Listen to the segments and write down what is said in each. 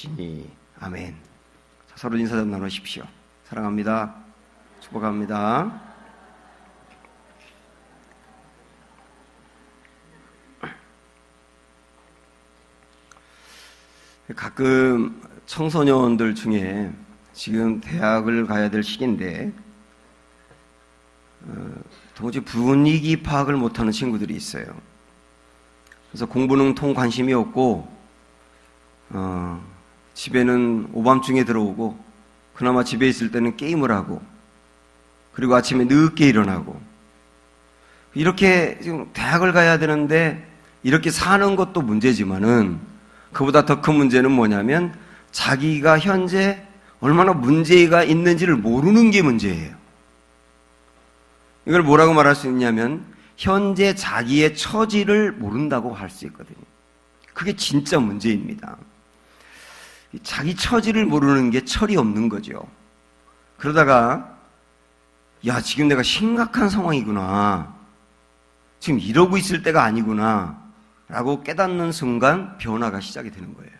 주시니 아멘. 자, 서로 인사 좀 나누십시오. 사랑합니다. 축복합니다. 가끔 청소년들 중에 지금 대학을 가야 될 시기인데 어, 도무지 분위기 파악을 못하는 친구들이 있어요. 그래서 공부는 통 관심이 없고 어, 집에는 오밤중에 들어오고 그나마 집에 있을 때는 게임을 하고 그리고 아침에 늦게 일어나고 이렇게 지금 대학을 가야 되는데 이렇게 사는 것도 문제지만은 그보다 더 큰 문제는 뭐냐면 자기가 현재 얼마나 문제가 있는지를 모르는 게 문제예요. 이걸 뭐라고 말할 수 있냐면 현재 자기의 처지를 모른다고 할 수 있거든요. 그게 진짜 문제입니다. 자기 처지를 모르는 게 철이 없는 거죠. 그러다가 야 지금 내가 심각한 상황이구나. 지금 이러고 있을 때가 아니구나. 라고 깨닫는 순간 변화가 시작이 되는 거예요.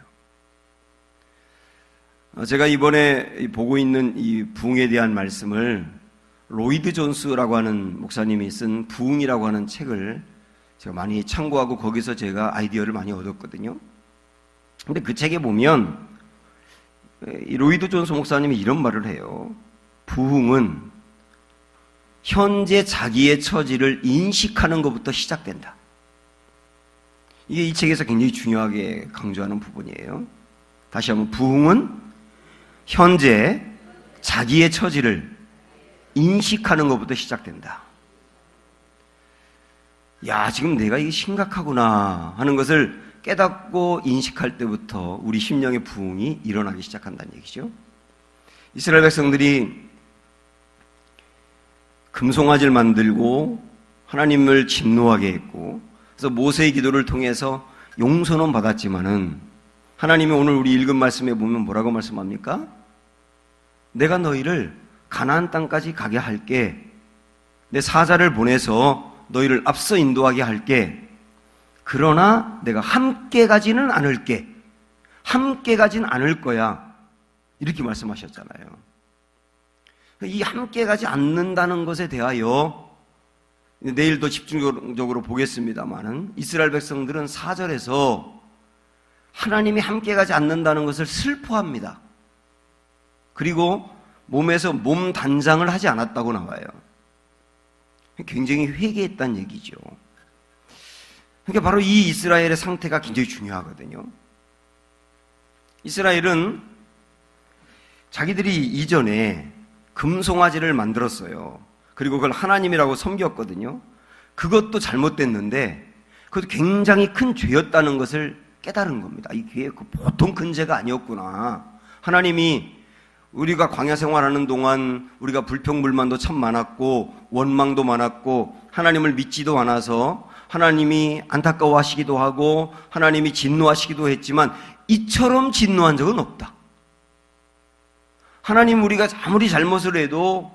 어, 제가 이번에 보고 있는 이 부흥에 대한 말씀을 로이드 존스라고 하는 목사님이 쓴 부흥이라고 하는 책을 제가 많이 참고하고 거기서 제가 아이디어를 많이 얻었거든요. 근데 그 책에 보면 이 로이드 존스 목사님이 이런 말을 해요. 부흥은 현재 자기의 처지를 인식하는 것부터 시작된다. 이게 이 책에서 굉장히 중요하게 강조하는 부분이에요. 다시 한번 부흥은 현재 자기의 처지를 인식하는 것부터 시작된다. 야, 지금 내가 이게 심각하구나 하는 것을 깨닫고 인식할 때부터 우리 심령의 부흥이 일어나기 시작한다는 얘기죠. 이스라엘 백성들이 금송아지를 만들고 하나님을 진노하게 했고 그래서 모세의 기도를 통해서 용서는 받았지만은 하나님이 오늘 우리 읽은 말씀에 보면 뭐라고 말씀합니까? 내가 너희를 가나안 땅까지 가게 할게. 내 사자를 보내서 너희를 앞서 인도하게 할게. 그러나 내가 함께 가지는 않을게. 함께 가진 않을 거야. 이렇게 말씀하셨잖아요. 이 함께 가지 않는다는 것에 대하여 내일 더 집중적으로 보겠습니다만은 이스라엘 백성들은 사절에서 하나님이 함께 가지 않는다는 것을 슬퍼합니다. 그리고 몸에서 몸 단장을 하지 않았다고 나와요. 굉장히 회개했다는 얘기죠. 그러니까 바로 이 이스라엘의 상태가 굉장히 중요하거든요. 이스라엘은 자기들이 이전에 금송아지를 만들었어요. 그리고 그걸 하나님이라고 섬겼거든요. 그것도 잘못됐는데 그것도 굉장히 큰 죄였다는 것을 깨달은 겁니다. 이게 그 보통 큰 죄가 아니었구나. 하나님이 우리가 광야 생활하는 동안 우리가 불평불만도 참 많았고 원망도 많았고 하나님을 믿지도 않아서 하나님이 안타까워하시기도 하고 하나님이 진노하시기도 했지만 이처럼 진노한 적은 없다. 하나님 우리가 아무리 잘못을 해도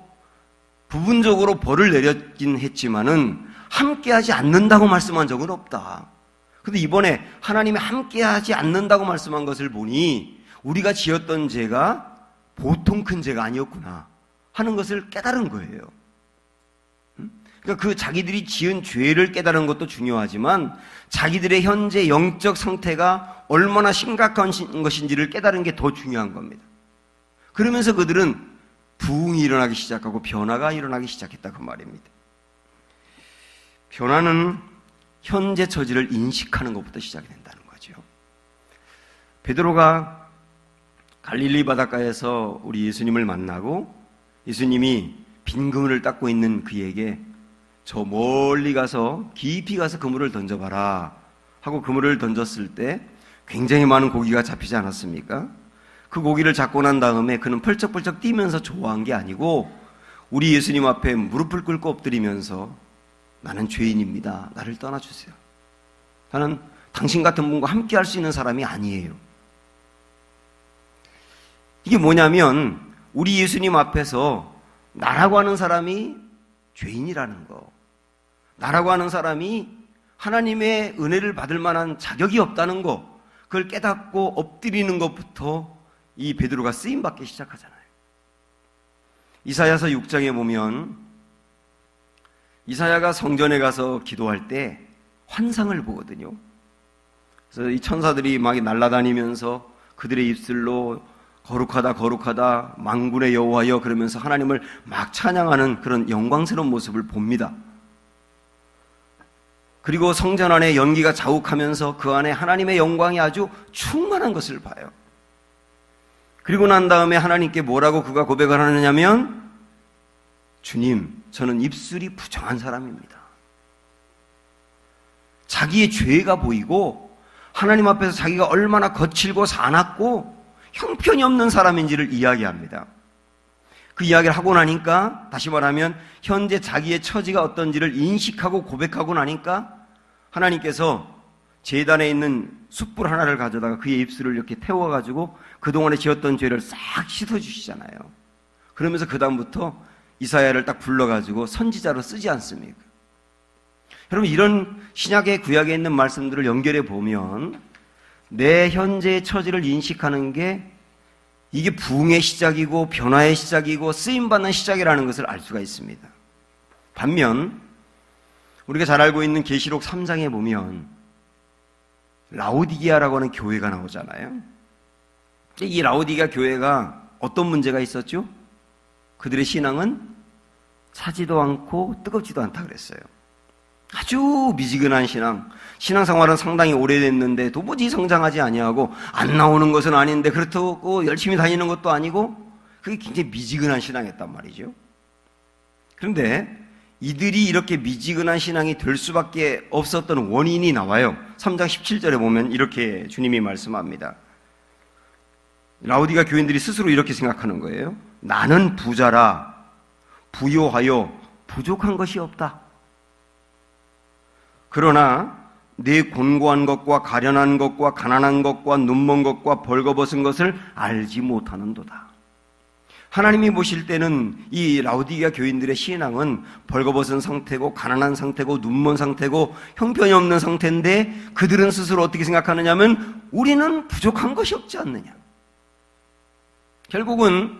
부분적으로 벌을 내렸긴 했지만은 함께하지 않는다고 말씀한 적은 없다. 근데 이번에 하나님이 함께하지 않는다고 말씀한 것을 보니 우리가 지었던 죄가 보통 큰 죄가 아니었구나 하는 것을 깨달은 거예요. 그러니까 그 자기들이 지은 죄를 깨달은 것도 중요하지만 자기들의 현재 영적 상태가 얼마나 심각한 것인지를 깨달은 게 더 중요한 겁니다. 그러면서 그들은 부흥이 일어나기 시작하고 변화가 일어나기 시작했다 그 말입니다. 변화는 현재 처지를 인식하는 것부터 시작이 된다는 거죠. 베드로가 갈릴리 바닷가에서 우리 예수님을 만나고 예수님이 빈 그물을 닦고 있는 그에게 저 멀리 가서 깊이 가서 그물을 던져봐라 하고 그물을 던졌을 때 굉장히 많은 고기가 잡히지 않았습니까? 그 고기를 잡고 난 다음에 그는 펄쩍펄쩍 뛰면서 좋아한 게 아니고 우리 예수님 앞에 무릎을 꿇고 엎드리면서 나는 죄인입니다. 나를 떠나주세요. 나는 당신 같은 분과 함께 할 수 있는 사람이 아니에요. 이게 뭐냐면 우리 예수님 앞에서 나라고 하는 사람이 죄인이라는 거. 나라고 하는 사람이 하나님의 은혜를 받을 만한 자격이 없다는 거. 그걸 깨닫고 엎드리는 것부터 이 베드로가 쓰임 받기 시작하잖아요. 이사야서 6장에 보면 이사야가 성전에 가서 기도할 때 환상을 보거든요. 그래서 이 천사들이 막 날아다니면서 그들의 입술로 거룩하다 거룩하다 망군의 여호와여 그러면서 하나님을 막 찬양하는 그런 영광스러운 모습을 봅니다. 그리고 성전 안에 연기가 자욱하면서 그 안에 하나님의 영광이 아주 충만한 것을 봐요. 그리고 난 다음에 하나님께 뭐라고 그가 고백을 하느냐면 주님, 저는 입술이 부정한 사람입니다. 자기의 죄가 보이고 하나님 앞에서 자기가 얼마나 거칠고 사납고 형편이 없는 사람인지를 이야기합니다. 그 이야기를 하고 나니까 다시 말하면 현재 자기의 처지가 어떤지를 인식하고 고백하고 나니까 하나님께서 재단에 있는 숯불 하나를 가져다가 그의 입술을 이렇게 태워가지고 그동안에 지었던 죄를 싹 씻어주시잖아요. 그러면서 그다음부터 이사야를 딱 불러가지고 선지자로 쓰지 않습니까? 여러분, 이런 신약의 구약에 있는 말씀들을 연결해 보면 내 현재의 처지를 인식하는 게 이게 부흥의 시작이고 변화의 시작이고 쓰임받는 시작이라는 것을 알 수가 있습니다. 반면 우리가 잘 알고 있는 계시록 3장에 보면 라오디게아라고 하는 교회가 나오잖아요. 이 라오디게아 교회가 어떤 문제가 있었죠? 그들의 신앙은 차지도 않고 뜨겁지도 않다 그랬어요. 아주 미지근한 신앙. 신앙 생활은 상당히 오래됐는데 도무지 성장하지 아니하고 안 나오는 것은 아닌데 그렇다고 열심히 다니는 것도 아니고 그게 굉장히 미지근한 신앙이었단 말이죠. 그런데 이들이 이렇게 미지근한 신앙이 될 수밖에 없었던 원인이 나와요. 3장 17절에 보면 이렇게 주님이 말씀합니다. 라우디가 교인들이 스스로 이렇게 생각하는 거예요. 나는 부자라 부요하여 부족한 것이 없다. 그러나 내 곤고한 것과 가련한 것과 가난한 것과 눈먼 것과 벌거벗은 것을 알지 못하는도다. 하나님이 보실 때는 이 라우디게아 교인들의 신앙은 벌거벗은 상태고 가난한 상태고 눈먼 상태고 형편이 없는 상태인데 그들은 스스로 어떻게 생각하느냐면 우리는 부족한 것이 없지 않느냐. 결국은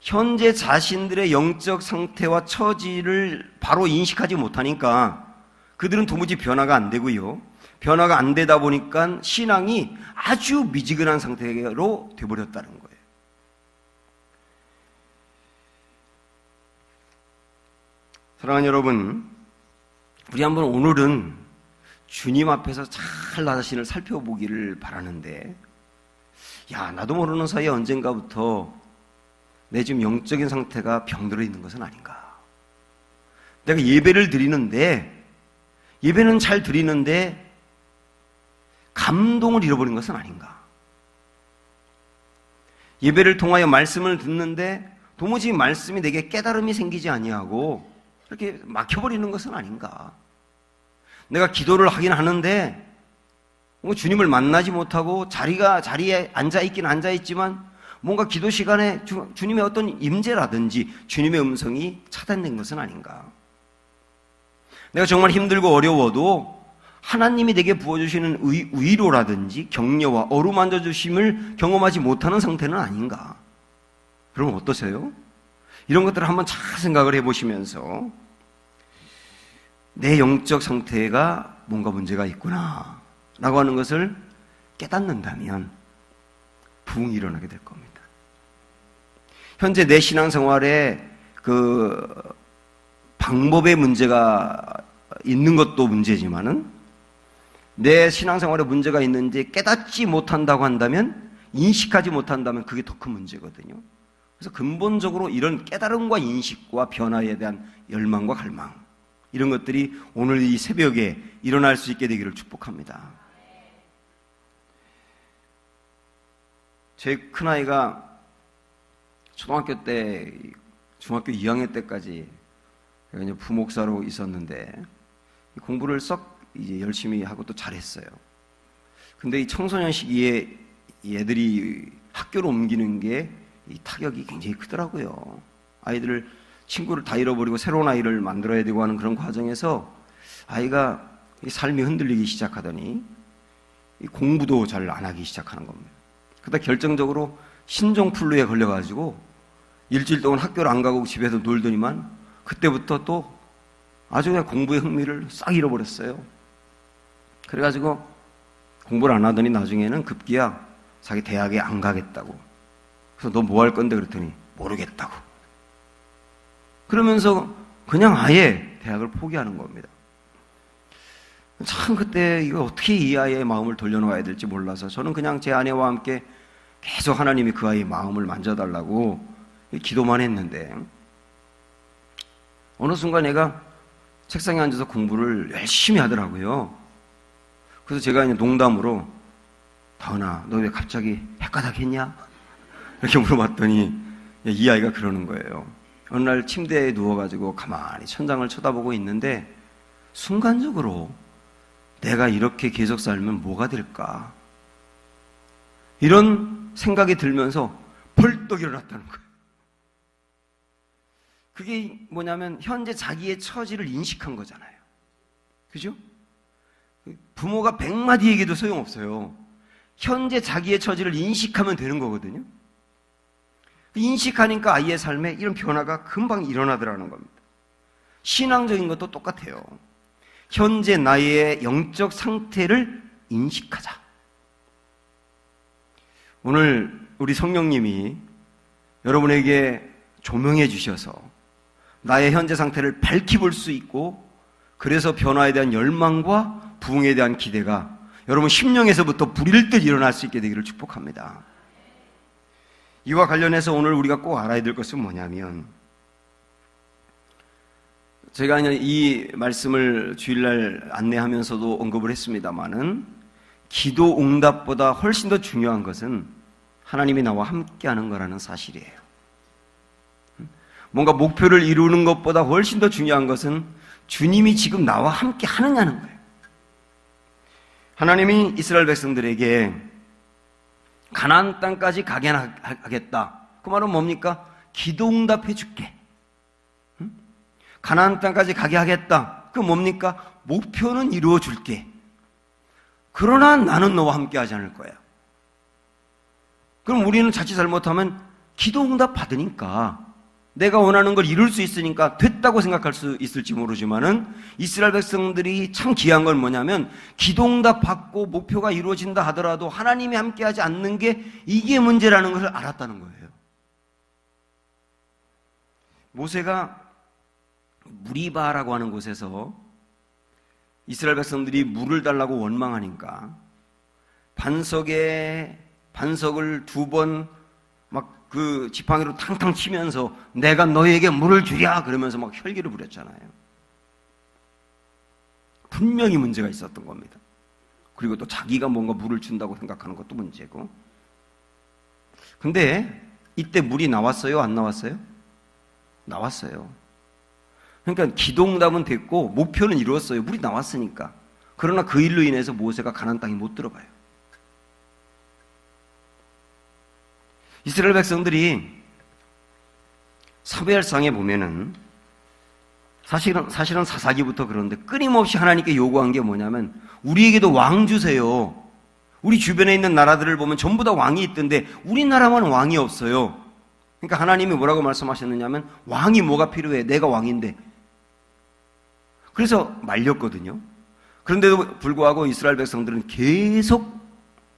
현재 자신들의 영적 상태와 처지를 바로 인식하지 못하니까 그들은 도무지 변화가 안 되고요. 변화가 안 되다 보니까 신앙이 아주 미지근한 상태로 되버렸다는 거예요. 사랑하는 여러분, 우리 한번 오늘은 주님 앞에서 잘 나 자신을 살펴보기를 바라는데, 야, 나도 모르는 사이에 언젠가부터 내 지금 영적인 상태가 병들어 있는 것은 아닌가. 내가 예배를 드리는데, 예배는 잘 드리는데, 감동을 잃어버린 것은 아닌가. 예배를 통하여 말씀을 듣는데, 도무지 말씀이 내게 깨달음이 생기지 아니하고, 이렇게 막혀버리는 것은 아닌가. 내가 기도를 하긴 하는데, 뭐 주님을 만나지 못하고 자리가 자리에 앉아 있긴 앉아 있지만 뭔가 기도 시간에 주, 주님의 어떤 임재라든지 주님의 음성이 차단된 것은 아닌가. 내가 정말 힘들고 어려워도 하나님이 내게 부어주시는 의, 위로라든지 격려와 어루만져 주심을 경험하지 못하는 상태는 아닌가. 그럼 어떠세요? 이런 것들을 한번 잘 생각을 해보시면서 내 영적 상태가 뭔가 문제가 있구나 라고 하는 것을 깨닫는다면 부흥이 일어나게 될 겁니다. 현재 내 신앙생활에 그 방법의 문제가 있는 것도 문제지만은 내 신앙생활에 문제가 있는지 깨닫지 못한다고 한다면 인식하지 못한다면 그게 더 큰 문제거든요. 그래서 근본적으로 이런 깨달음과 인식과 변화에 대한 열망과 갈망 이런 것들이 오늘 이 새벽에 일어날 수 있게 되기를 축복합니다. 제 큰아이가 초등학교 때, 중학교 2학년 때까지 부목사로 있었는데 공부를 썩 이제 열심히 하고 또 잘했어요. 근데 이 청소년 시기에 얘들이 학교로 옮기는 게 이 타격이 굉장히 크더라고요. 아이들을 친구를 다 잃어버리고 새로운 아이를 만들어야 되고 하는 그런 과정에서 아이가 삶이 흔들리기 시작하더니 이 공부도 잘 안 하기 시작하는 겁니다. 그러다 결정적으로 신종플루에 걸려가지고 일주일 동안 학교를 안 가고 집에서 놀더니만 그때부터 또 아주 그냥 공부의 흥미를 싹 잃어버렸어요. 그래가지고 공부를 안 하더니 나중에는 급기야 자기 대학에 안 가겠다고. 그래서 너 뭐 할 건데 그랬더니 모르겠다고. 그러면서 그냥 아예 대학을 포기하는 겁니다. 참 그때 이거 어떻게 이 아이의 마음을 돌려놓아야 될지 몰라서 저는 그냥 제 아내와 함께 계속 하나님이 그 아이의 마음을 만져달라고 기도만 했는데 어느 순간 얘가 책상에 앉아서 공부를 열심히 하더라고요. 그래서 제가 이제 농담으로 다은아 너 왜 갑자기 헷가닥 했냐? 이렇게 물어봤더니 이 아이가 그러는 거예요. 어느 날 침대에 누워가지고 가만히 천장을 쳐다보고 있는데 순간적으로 내가 이렇게 계속 살면 뭐가 될까? 이런 생각이 들면서 벌떡 일어났다는 거예요. 그게 뭐냐면 현재 자기의 처지를 인식한 거잖아요. 그죠? 부모가 백마디 얘기도 소용없어요. 현재 자기의 처지를 인식하면 되는 거거든요. 인식하니까 아이의 삶에 이런 변화가 금방 일어나더라는 겁니다. 신앙적인 것도 똑같아요. 현재 나의 영적 상태를 인식하자. 오늘 우리 성령님이 여러분에게 조명해 주셔서 나의 현재 상태를 밝히 볼 수 있고 그래서 변화에 대한 열망과 부흥에 대한 기대가 여러분 심령에서부터 불일 듯 일어날 수 있게 되기를 축복합니다. 이와 관련해서 오늘 우리가 꼭 알아야 될 것은 뭐냐면 제가 이 말씀을 주일날 안내하면서도 언급을 했습니다마는 기도 응답보다 훨씬 더 중요한 것은 하나님이 나와 함께하는 거라는 사실이에요. 뭔가 목표를 이루는 것보다 훨씬 더 중요한 것은 주님이 지금 나와 함께 하느냐는 거예요. 하나님이 이스라엘 백성들에게 가나안 땅까지 가게 하겠다. 그 말은 뭡니까? 기도 응답해 줄게. 가나안 땅까지 가게 하겠다. 그 뭡니까? 목표는 이루어 줄게. 그러나 나는 너와 함께 하지 않을 거야. 그럼 우리는 자칫 잘못하면 기도 응답 받으니까 내가 원하는 걸 이룰 수 있으니까 됐다고 생각할 수 있을지 모르지만은 이스라엘 백성들이 참 귀한 건 뭐냐면 기도응답 받고 목표가 이루어진다 하더라도 하나님이 함께하지 않는 게 이게 문제라는 것을 알았다는 거예요. 모세가 무리바라고 하는 곳에서 이스라엘 백성들이 물을 달라고 원망하니까 반석에 반석을 두번 그 지팡이로 탕탕 치면서 내가 너에게 물을 주랴 그러면서 막 혈기를 부렸잖아요. 분명히 문제가 있었던 겁니다. 그리고 또 자기가 뭔가 물을 준다고 생각하는 것도 문제고. 근데 이때 물이 나왔어요? 안 나왔어요? 나왔어요. 그러니까 기동답은 됐고 목표는 이루었어요. 물이 나왔으니까. 그러나 그 일로 인해서 모세가 가난 땅에 못 들어가요. 이스라엘 백성들이 사무엘상에 보면은 사실은 사실은 사사기부터 그런데 끊임없이 하나님께 요구한 게 뭐냐면 우리에게도 왕 주세요. 우리 주변에 있는 나라들을 보면 전부 다 왕이 있던데 우리나라만 왕이 없어요. 그러니까 하나님이 뭐라고 말씀하셨느냐면 왕이 뭐가 필요해? 내가 왕인데. 그래서 말렸거든요. 그런데도 불구하고 이스라엘 백성들은 계속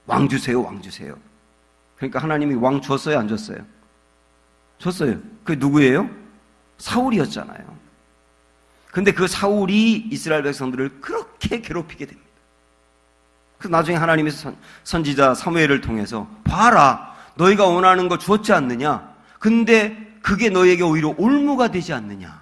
왕 주세요, 왕 주세요. 그러니까 하나님이 왕 줬어요, 안 줬어요? 줬어요. 그 누구예요? 사울이었잖아요. 근데 그 사울이 이스라엘 백성들을 그렇게 괴롭히게 됩니다. 그 나중에 하나님이 선, 선지자 사무엘을 통해서 봐라, 너희가 원하는 거 주었지 않느냐? 근데 그게 너에게 오히려 올무가 되지 않느냐?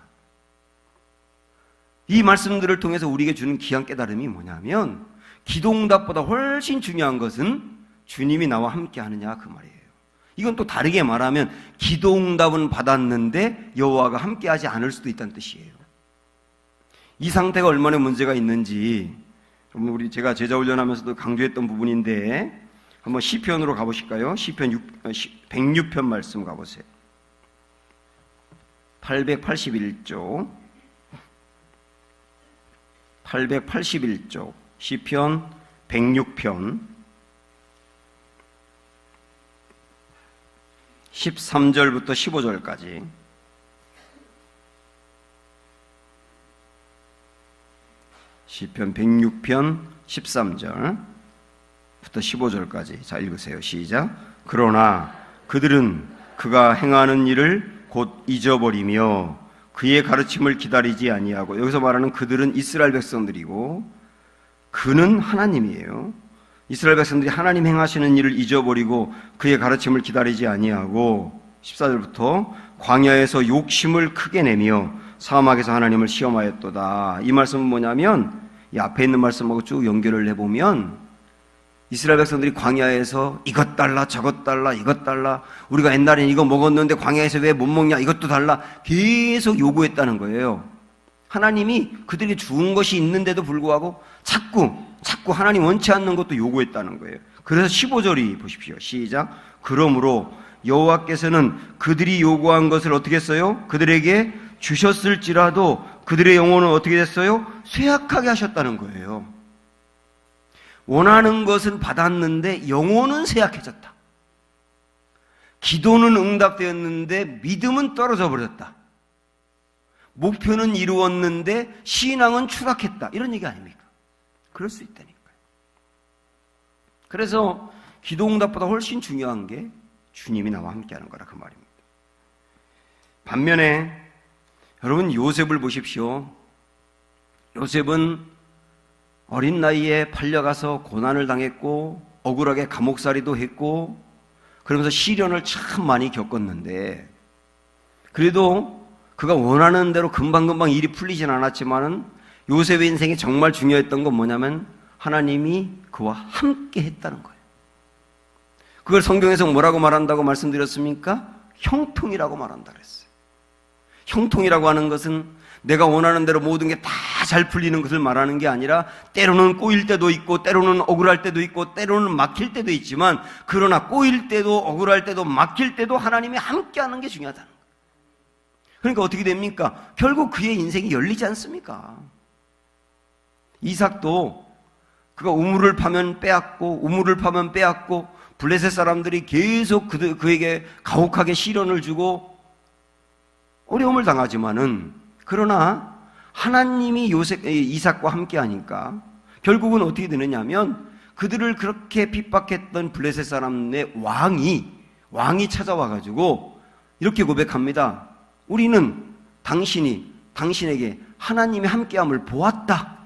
이 말씀들을 통해서 우리에게 주는 귀한 깨달음이 뭐냐면 기도응답보다 훨씬 중요한 것은 주님이 나와 함께 하느냐 그 말이에요. 이건 또 다르게 말하면 기도 응답은 받았는데 여호와가 함께 하지 않을 수도 있다는 뜻이에요. 이 상태가 얼마나 문제가 있는지 우리 제가 제자 훈련하면서도 강조했던 부분인데 한번 시편으로 가보실까요? 시편 6, 106편 말씀 가보세요. 881쪽 881쪽 시편 106편 13절부터 15절까지 시편 106편 13절부터 15절까지 자 읽으세요. 시작. 그러나 그들은 그가 행하는 일을 곧 잊어버리며 그의 가르침을 기다리지 아니하고 여기서 말하는 그들은 이스라엘 백성들이고 그는 하나님이에요. 이스라엘 백성들이 하나님 행하시는 일을 잊어버리고 그의 가르침을 기다리지 아니하고 14절부터 광야에서 욕심을 크게 내며 사막에서 하나님을 시험하였도다. 이 말씀은 뭐냐면 이 앞에 있는 말씀하고 쭉 연결을 해보면 이스라엘 백성들이 광야에서 이것 달라 저것 달라 이것 달라 우리가 옛날엔 이거 먹었는데 광야에서 왜 못 먹냐 이것도 달라 계속 요구했다는 거예요. 하나님이 그들에게 주은 것이 있는데도 불구하고 자꾸 자꾸 하나님 원치 않는 것도 요구했다는 거예요. 그래서 15절이 보십시오. 시작. 그러므로 여호와께서는 그들이 요구한 것을 어떻게 했어요? 그들에게 주셨을지라도 그들의 영혼은 어떻게 됐어요? 쇠약하게 하셨다는 거예요. 원하는 것은 받았는데 영혼은 쇠약해졌다. 기도는 응답되었는데 믿음은 떨어져 버렸다. 목표는 이루었는데 신앙은 추락했다. 이런 얘기 아닙니까? 그럴 수 있다니까요. 그래서 기도 응답보다 훨씬 중요한 게 주님이 나와 함께하는 거라 그 말입니다. 반면에 여러분 요셉을 보십시오. 요셉은 어린 나이에 팔려가서 고난을 당했고 억울하게 감옥살이도 했고 그러면서 시련을 참 많이 겪었는데 그래도 그가 원하는 대로 금방금방 일이 풀리진 않았지만은 요셉의 인생에 정말 중요했던 건 뭐냐면 하나님이 그와 함께 했다는 거예요. 그걸 성경에서 뭐라고 말한다고 말씀드렸습니까? 형통이라고 말한다 그랬어요. 형통이라고 하는 것은 내가 원하는 대로 모든 게 다 잘 풀리는 것을 말하는 게 아니라 때로는 꼬일 때도 있고 때로는 억울할 때도 있고 때로는 막힐 때도 있지만 그러나 꼬일 때도 억울할 때도 막힐 때도 하나님이 함께 하는 게 중요하다는 거예요. 그러니까 어떻게 됩니까? 결국 그의 인생이 열리지 않습니까? 이삭도 그가 우물을 파면 빼앗고 우물을 파면 빼앗고 블레셋 사람들이 계속 그, 그에게 가혹하게 시련을 주고 어려움을 당하지만은 그러나 하나님이 요셉 이삭과 함께 하니까 결국은 어떻게 되느냐면 그들을 그렇게 핍박했던 블레셋 사람의 왕이 왕이 찾아와 가지고 이렇게 고백합니다. 우리는 당신이 당신에게 하나님이 함께함을 보았다.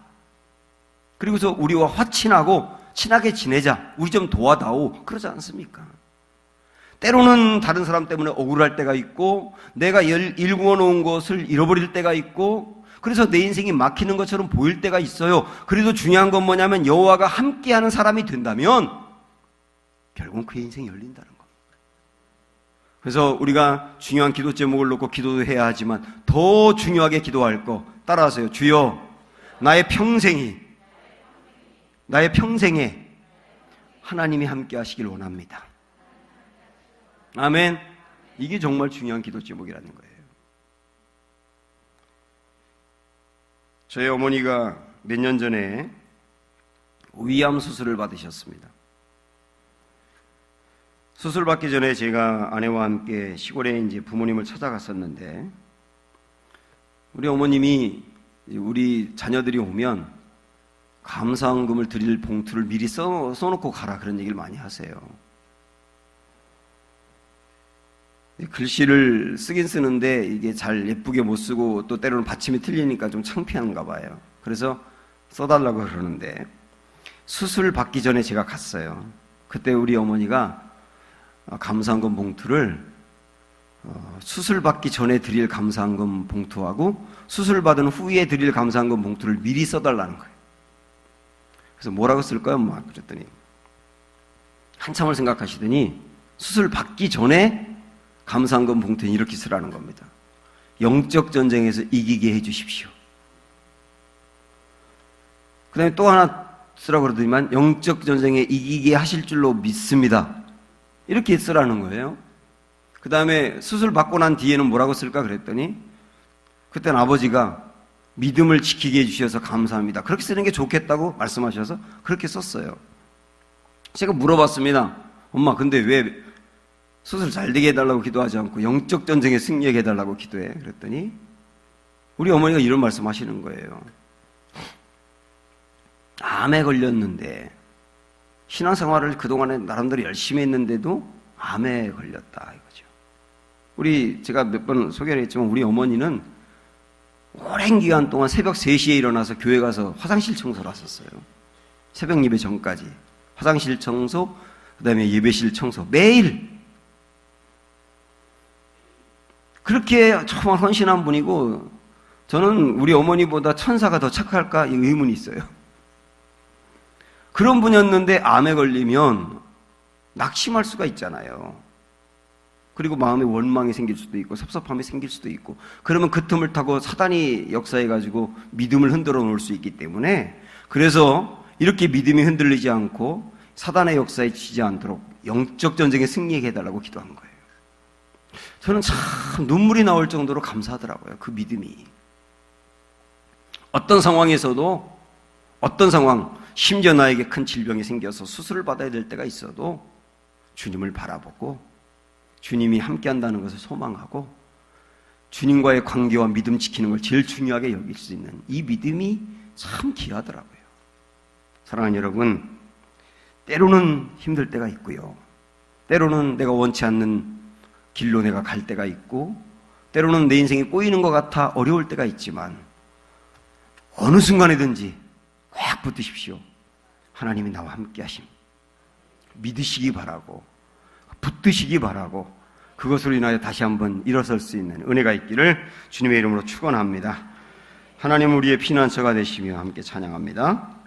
그리고서 우리와 화친하고 친하게 지내자. 우리 좀 도와다오. 그러지 않습니까? 때로는 다른 사람 때문에 억울할 때가 있고 내가 일구어 놓은 것을 잃어버릴 때가 있고 그래서 내 인생이 막히는 것처럼 보일 때가 있어요. 그래도 중요한 건 뭐냐면 여호와가 함께하는 사람이 된다면 결국은 그의 인생이 열린다는 겁니다. 그래서 우리가 중요한 기도 제목을 놓고 기도도 해야 하지만 더 중요하게 기도할 거 따라하세요. 주여 나의 평생이 나의 평생에 하나님이 함께 하시길 원합니다. 아멘. 이게 정말 중요한 기도 제목이라는 거예요. 저희 어머니가 몇 년 전에 위암 수술을 받으셨습니다. 수술 받기 전에 제가 아내와 함께 시골에 이제 부모님을 찾아갔었는데 우리 어머님이 우리 자녀들이 오면 감사원금을 드릴 봉투를 미리 써, 써놓고 가라 그런 얘기를 많이 하세요. 글씨를 쓰긴 쓰는데 이게 잘 예쁘게 못 쓰고 또 때로는 받침이 틀리니까 좀 창피한가 봐요. 그래서 써달라고 그러는데 수술 받기 전에 제가 갔어요. 그때 우리 어머니가 감사한금 봉투를 어, 수술 받기 전에 드릴 감사한금 봉투하고 수술 받은 후에 드릴 감사한금 봉투를 미리 써달라는 거예요. 그래서 뭐라고 쓸까요? 막 그랬더니 한참을 생각하시더니 수술 받기 전에 감사한금 봉투에 이렇게 쓰라는 겁니다. 영적 전쟁에서 이기게 해 주십시오. 그 다음에 또 하나 쓰라고 그러더니만 영적 전쟁에 이기게 하실 줄로 믿습니다. 이렇게 쓰라는 거예요. 그 다음에 수술 받고 난 뒤에는 뭐라고 쓸까 그랬더니 그때는 아버지가 믿음을 지키게 해주셔서 감사합니다. 그렇게 쓰는 게 좋겠다고 말씀하셔서 그렇게 썼어요. 제가 물어봤습니다. 엄마, 근데 왜 수술 잘 되게 해달라고 기도하지 않고 영적 전쟁에 승리하게 해달라고 기도해? 그랬더니 우리 어머니가 이런 말씀 하시는 거예요. 암에 걸렸는데 신앙생활을 그동안에 나름대로 열심히 했는데도 암에 걸렸다 이거죠. 우리 제가 몇 번 소개를 했지만 우리 어머니는 오랜 기간 동안 새벽 3시에 일어나서 교회 가서 화장실 청소를 하셨어요. 새벽 예배 전까지. 화장실 청소, 그 다음에 예배실 청소. 매일. 그렇게 정말 헌신한 분이고, 저는 우리 어머니보다 천사가 더 착할까? 이 의문이 있어요. 그런 분이었는데 암에 걸리면 낙심할 수가 있잖아요. 그리고 마음에 원망이 생길 수도 있고 섭섭함이 생길 수도 있고 그러면 그 틈을 타고 사단이 역사해 가지고 믿음을 흔들어 놓을 수 있기 때문에 그래서 이렇게 믿음이 흔들리지 않고 사단의 역사에 지지 않도록 영적 전쟁에 승리하게 해달라고 기도한 거예요. 저는 참 눈물이 나올 정도로 감사하더라고요. 그 믿음이. 어떤 상황에서도 어떤 상황, 심지어 나에게 큰 질병이 생겨서 수술을 받아야 될 때가 있어도 주님을 바라보고 주님이 함께 한다는 것을 소망하고 주님과의 관계와 믿음 지키는 걸 제일 중요하게 여길 수 있는 이 믿음이 참 귀하더라고요. 사랑하는 여러분, 때로는 힘들 때가 있고요. 때로는 내가 원치 않는 길로 내가 갈 때가 있고, 때로는 내 인생이 꼬이는 것 같아 어려울 때가 있지만, 어느 순간이든지 꽉 붙으십시오. 하나님이 나와 함께 하심. 믿으시기 바라고, 붙드시기 바라고, 그것으로 인하여 다시 한번 일어설 수 있는 은혜가 있기를 주님의 이름으로 축원합니다. 하나님 우리의 피난처가 되시며 함께 찬양합니다.